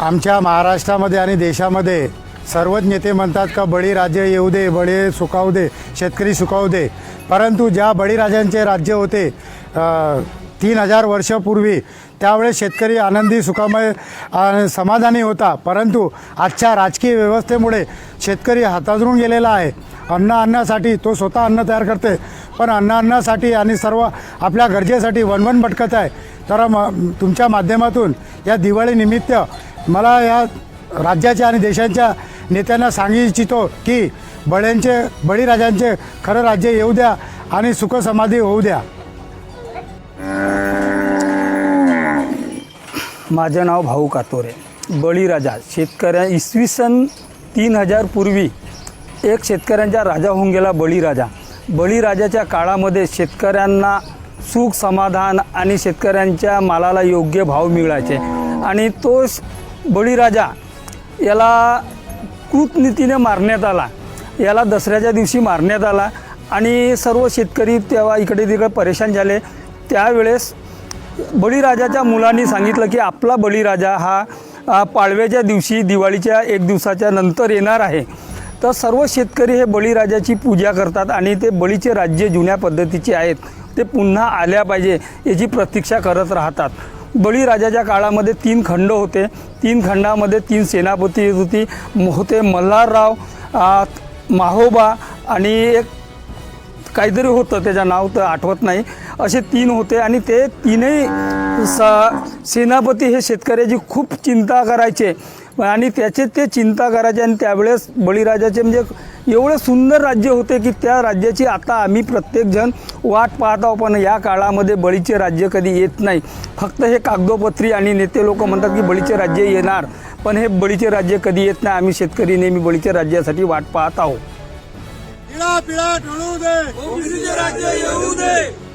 आमच्या महाराष्ट्रामध्ये आणि देशामध्ये सर्वच नेते म्हणतात का बळीराजे येऊ दे बळी सुखावू दे शेतकरी सुखावू दे. परंतु ज्या बळीराजांचे राज्य होते तीन हजार वर्षापूर्वी त्यावेळेस शेतकरी आनंदी सुखामय समाधानी होता. परंतु आजच्या राजकीय व्यवस्थेमुळे शेतकरी हाताजरून गेलेला आहे. अन्न आणण्यासाठी तो स्वतः अन्न तयार करते पण अन्न आणण्यासाठी आणि सर्व आपल्या गरजेसाठी वणवण भटकत आहे. तर म तुमच्या माध्यमातून या दिवाळीनिमित्त मला या राज्याच्या आणि देशांच्या नेत्यांना सांगू इच्छितो की बळ्यांचे बळीराजांचे खरं राज्य येऊ द्या आणि सुखसमाधी होऊ द्या. माझं नाव भाऊ कातोरे. बळीराजा शेतकऱ्या इसवी सन तीन हजार पूर्वी एक शेतकऱ्यांचा राजा होऊन गेला बळीराजा. बळीराजाच्या काळामध्ये शेतकऱ्यांना सुख समाधान आणि शेतकऱ्यांच्या मालाला योग्य भाव मिळायचे. आणि तो बळीराजा याला कृतनीतीने मारण्यात आला. याला दसऱ्याच्या दिवशी मारण्यात आला आणि सर्व शेतकरी तेव्हा इकडे तिकडे परेशान झाले. त्यावेळेस बळीराजाच्या मुलांनी सांगितलं की आपला बळीराजा हा पाळव्याच्या पाडव्याच्या दिवशी दिवाळीच्या एक दिवसाच्या नंतर येणार आहे. तर सर्व शेतकरी हे बळीराजाची पूजा करतात आणि ते बळीचे राज्य जुन्या पद्धतीचे आहेत. ते पुन्हा आल्या पाहिजे याची प्रतीक्षा करत राहतात. बळीराजाच्या काळामध्ये तीन खंड होते. तीन खंडामध्ये तीन सेनापती येत होती. होते मल्हारराव माहोबा आणि एक काहीतरी होतं त्याचं नाव तर आठवत नाही. असे तीन होते आणि ते तीनही स सेनापती हे शेतकऱ्याची खूप चिंता करायचे. आणि त्याचे ते चिंता करायचे आणि त्यावेळेस बळीराजाचे म्हणजे एवढे सुंदर राज्य होते की त्या राज्याची आता आम्ही प्रत्येकजण वाट पाहत आहोत पण या काळामध्ये बळीचे राज्य कधी येत नाही. फक्त हे कागदोपत्री आणि नेते लोक म्हणतात की बळीचे राज्य येणार पण हे बळीचे राज्य कधी येत नाही आम्ही शेतकरी नेहमी बळीच्या राज्यासाठी वाट पाहत आहोत. पिढा टळू दे. राज्य येऊ दे.